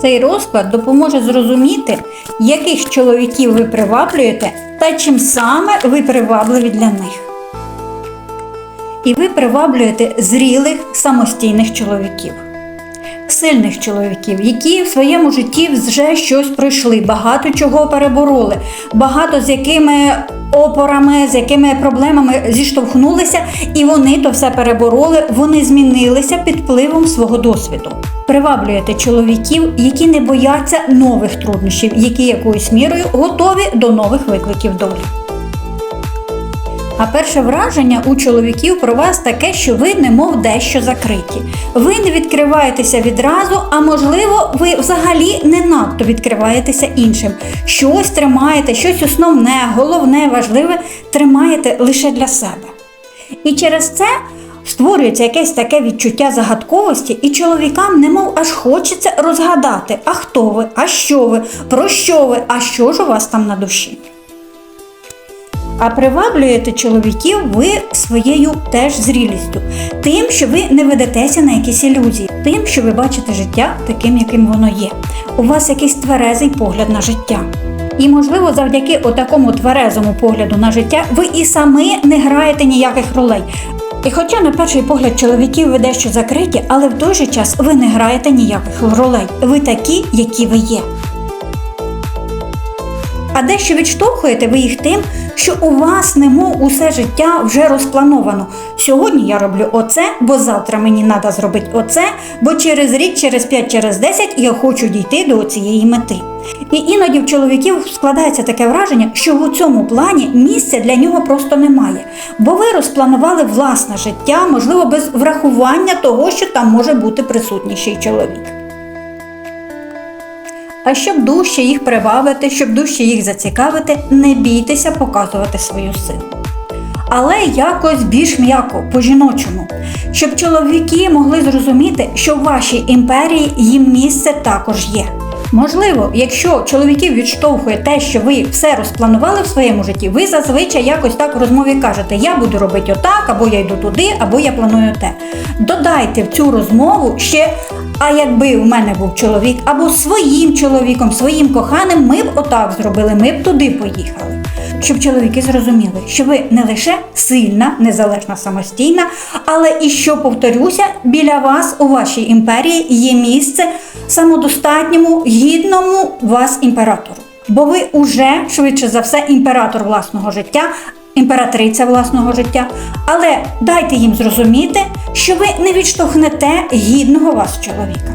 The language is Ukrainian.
Цей розклад допоможе зрозуміти, яких чоловіків ви приваблюєте та чим саме ви привабливі для них. І ви приваблюєте зрілих самостійних чоловіків, сильних чоловіків, які в своєму житті вже щось пройшли, багато чого перебороли, багато з якими опорами, з якими проблемами зіштовхнулися, і вони то все перебороли, вони змінилися під впливом свого досвіду. Приваблюєте чоловіків, які не бояться нових труднощів, які якоюсь мірою готові до нових викликів долі. А перше враження у чоловіків про вас таке, що ви немов дещо закриті. Ви не відкриваєтеся відразу, а можливо, ви взагалі не надто відкриваєтеся іншим. Щось тримаєте, щось основне, головне, важливе тримаєте лише для себе. І через це створюється якесь таке відчуття загадковості, і чоловікам немов аж хочеться розгадати, а хто ви, а що ви, про що ви, а що ж у вас там на душі. А приваблюєте чоловіків ви своєю теж зрілістю, тим, що ви не ведетеся на якісь ілюзії, тим, що ви бачите життя таким, яким воно є. У вас якийсь тверезий погляд на життя. І, можливо, завдяки отакому тверезому погляду на життя ви і самі не граєте ніяких ролей. І хоча на перший погляд чоловіків ви дещо закриті, але в той же час ви не граєте ніяких ролей. Ви такі, які ви є. А дещо відштовхуєте ви їх тим, що у вас немов усе життя вже розплановано. Сьогодні я роблю оце, бо завтра мені треба зробити оце, бо через рік, через 5, через 10 я хочу дійти до цієї мети. І іноді в чоловіків складається таке враження, що в цьому плані місця для нього просто немає, бо ви розпланували власне життя, можливо, без врахування того, що там може бути присутніший чоловік. А щоб дужче їх привабити, щоб дужче їх зацікавити, не бійтеся показувати свою силу. Але якось більш м'яко, по-жіночому, щоб чоловіки могли зрозуміти, що в вашій імперії їм місце також є. Можливо, якщо чоловіків відштовхує те, що ви все розпланували в своєму житті, ви зазвичай якось так в розмові кажете, я буду робити отак, або я йду туди, або я планую те. Додайте в цю розмову ще, а якби у мене був чоловік, або своїм чоловіком, своїм коханим, ми б отак зробили, ми б туди поїхали. Щоб чоловіки зрозуміли, що ви не лише сильна, незалежна, самостійна, але і що, повторюся, біля вас у вашій імперії є місце самодостатньому, гідному вас імператору. Бо ви уже, швидше за все, імператор власного життя, імператриця власного життя. Але дайте їм зрозуміти, що ви не відштовхнете гідного вас чоловіка.